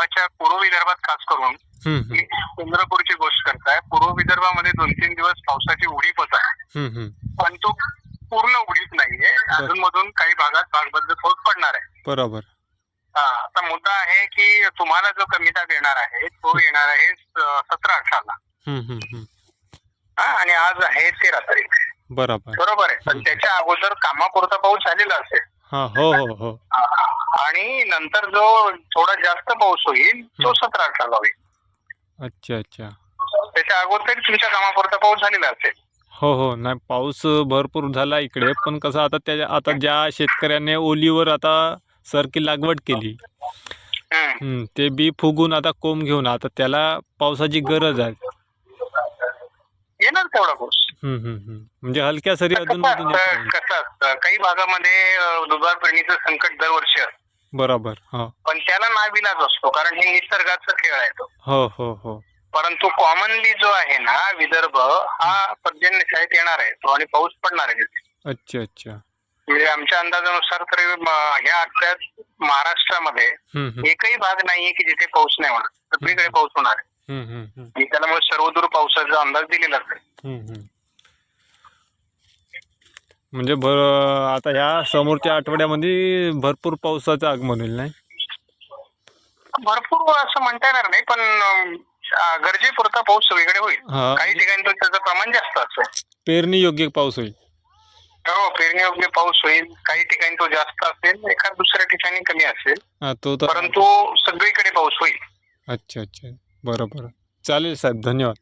विदर्भाच्या पूर्व विदर्भात खास करून चंद्रपूरची गोष्ट करताय. पूर्व विदर्भामध्ये दोन तीन दिवस पावसाची उडीपच आहे. पण तो पूर्ण उडीप नाहीये. अधून मधून काही भागात भागबद्ध पाऊस पडणार आहे. बरोबर. हा, आता मुद्दा आहे की तुम्हाला जो कमिता देणार आहे तो येणार आहे सतरा अठराला. हा, आणि आज आहे तेरा तारीख बरोबर. बरोबर आहे. पण त्याच्या अगोदर कामापुरता पाऊस झालेला असेल. हा हो हो. हो आणि नंतर जो थोडा जास्त पाऊस होईल तो सतरा अठराला होईल अच्छा अच्छा. त्याच्या अगोदर तुमच्या कामापुरता पाऊस झालेला असेल. हो हो. नाही पाऊस भरपूर झाला इकडे पण कसं आता त्या आता ज्या शेतकऱ्याने ओलीवर आता सरकी लागवड केली हम्म. ते बी फुगून आता कोंब घेऊन आता त्याला पावसाची गरज आहे. येणार तेवढा पाऊस. हम्म, हम्म, हम्म. म्हणजे हलक्या सरी अजून कसं मधून येत असतं राहील. कसं असतं काही भागामध्ये अं, दुबार पेरणीचं संकट दरवर्षी असतं. बरोबर हो. पण त्याला नाविलाज असतो कारण हे निसर्गाचा खेळ आहे तो. हो हो हो. परंतु कॉमनली जो आहे ना विदर्भ हा पर्जन्यशाळेत येणार आहे तो आणि पाऊस पडणार आहे तिथे. अच्छा अच्छा. म्हणजे आमच्या अंदाजानुसार तरी म, ह्या आठवड्यात महाराष्ट्रामध्ये हम्म, हम्म, एकही भाग नाहीये की जिथे पाऊस नाही होणार. सगळीकडे पाऊस होणार आहे. हम्म, हम्म, हम्म, आणि त्यामुळे सर्वदूर पावसाचा अंदाज दिलेलाच आहे. हम्म, हम्म. म्हणजे भर आता ह्या समोरच्या आठवड्यामध्ये भरपूर पावसाचं आगमन होईल नाही? भरपूर असं म्हणता येणार नाही पण अं, गरजेपुरता पाऊस सगळीकडे होईल. हा. काही ठिकाणी तर त्याचं प्रमाण जास्त असेल पेरणी योग्य पाऊस होईल. हो पेरणीयोग्य पाऊस होईल. काही ठिकाणी तो जास्त असेल एखाद दुसऱ्या ठिकाणी कमी असेल. हा तो तर परंतु सगळीकडे पाऊस होईल. अच्छा अच्छा. बरोबर चालेल साहेब धन्यवाद.